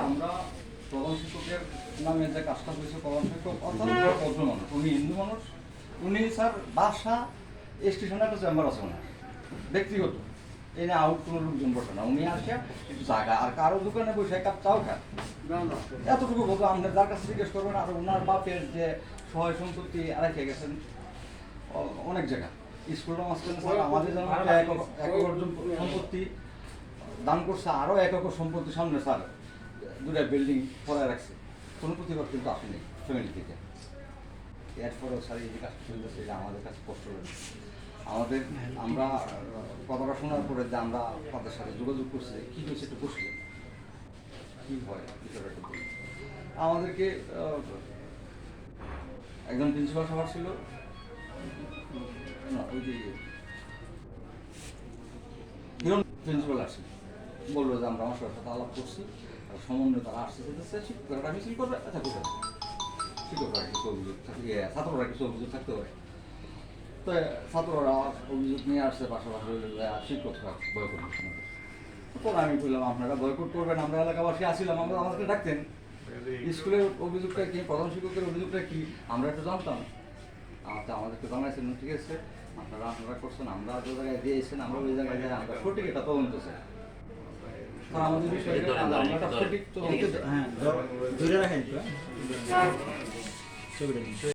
আমরা নামে যে কাজটা হয়েছে উনি হিন্দু মানুষ উনি স্যার বাসা একটা চেম্বার আছে ব্যক্তিগত এনে আউট কোনো লোকজন বসে না উনি আসে একটু জায়গা আর কারও দোকানে বসে এক কাপ চাও খায় এতটুকু বলব, আমরা যার কাছে জিজ্ঞেস করবেন আর ওনার বাপের যে সহায় সম্পত্তি রেখে গেছেন অনেক জায়গা। স্কুলের মাঝখানে আমাদের যেমন এক এক একর সম্পত্তি দান করছে আরও এক একর সম্পত্তি সামনে স্যার দুটা বিল্ডিং পড়ায় রাখছে। কোনো প্রতিবাদ কিন্তু আসেনি ফ্যামিলি থেকে। এরপরেও স্যার এই যে কাজটা চলতেছে, এটা আমাদের কাছে কষ্ট লাগে আমাদের, আমরা কথাটা শোনার পরে যে আমরা তাদের সাথে যোগাযোগ করছি, কী হয়েছে একটু বসলেন কী হয় আমাদেরকে একজন প্রিন্সিপাল সাহেব ছিল। প্রিন্সিপাল বলল যে আমরা আমার সাথে আলাপ করছি আর সমন্বয় তারা আসছে বলতেছে শিক্ষকরা মিছিল করবে আচ্ছা করবে শিক্ষকরা কিছু অভিযোগ থাকে ইয়ে, ছাত্ররা কিছু অভিযোগ থাকতে পারে। তো ছাত্ররা অভিযোগ নিয়ে আসছে পাশাপাশি শিক্ষকরা আমাদের। পরে আমি বললাম আপনারা বয়কট করবেন আমরা এলাকাবাসী আসছিলাম আমরা আমাদেরকে ডাকতেন। স্কুলের অভিযোগটা কি প্রধান শিক্ষকের অভিযোগটা কি আমরা একটু জানতাম। আচ্ছা আমাদেরকে জানাইছেন ঠিক আছে? আপনারা আপনারা করছেন আমরা যে জায়গায় দিয়েছেন আমরা ওই জায়গায় যাই আমরা সঠিক এটা তদন্ত চাই। আমাদের বিষয়টা আমরা সঠিক তদন্ত হ্যাঁ ধরে রাখেন ছবিটা দিন।